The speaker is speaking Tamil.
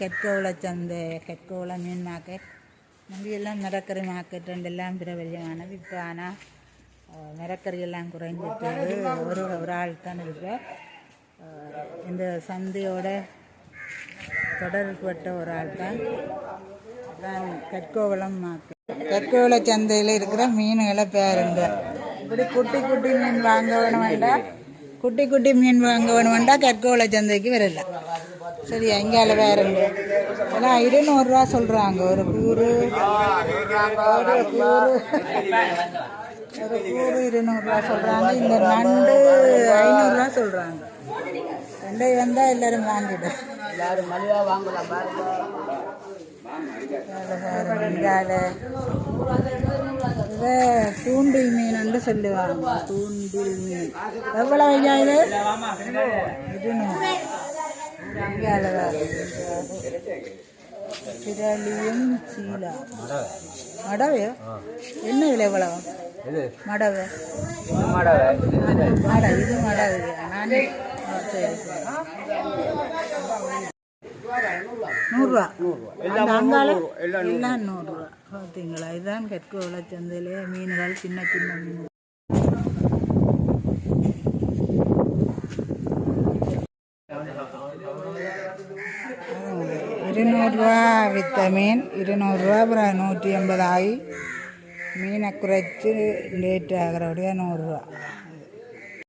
கெட்கோவில சந்தை கெட்கோவில மீன் மார்க்கெட் முந்தியெல்லாம் மிரக்கறி மார்க்கெட் ரெண்டெல்லாம் பிரபல்யமானது இப்போ ஆனால் மிரக்கறி எல்லாம் குறைஞ்சிட்டு ஒரு ஒரு ஆள் தான் இருக்கு இந்த சந்தையோட தொடர்பட்ட ஒரு ஆள் தான் அதான் கற்கோவளம் மார்க்கெட் கற்கோவள சந்தையில் இருக்கிற மீன்களை பேருங்க. இப்படி குட்டி குட்டி மீன் வாங்க வேணும் வேண்டாம். குட்டி குட்டி மீன் வாங்க வேணும் வேண்டாம். கற்கோவள சந்தைக்கு வரல. சரி எங்கால பாருங்க எல்லாம் இருநூறுரூவா சொல்கிறாங்க ஒரு கூறு ஒரு கூறு ஒரு கூறு இருநூறுவா சொல்கிறாங்க இந்த நண்டு ஐநூறுரூவா சொல்கிறாங்க ரெண்டை வந்தால் எல்லாரும் வாங்கிடும் எல்லாரும் மலிவா வாங்கலாம் இதால இதை தூண்டில் மீன் சொல்லுவாங்க. தூண்டில் மீன். எவ்வளோ ஐயா இது? இருநூறு. இங்கால பிரலியும் சீலா மடவையோ என்ன விலை எவ்வளவு மடவை மாடவை மடை இது மடவை நான் நூறுரூவா அந்த அங்கால எல்லாம் நூறுரூவா பார்த்தீங்களா இதுதான் கெட்கு சந்தையிலே மீன்கள் சின்ன சின்ன மீன் இருநூறுவா வித்த மீன் இருநூறுவா அப்புறம் நூற்றி எண்பது ஆகி மீனை குறைச்சி லேட் ஆகிறபடியாக நூறுரூவா.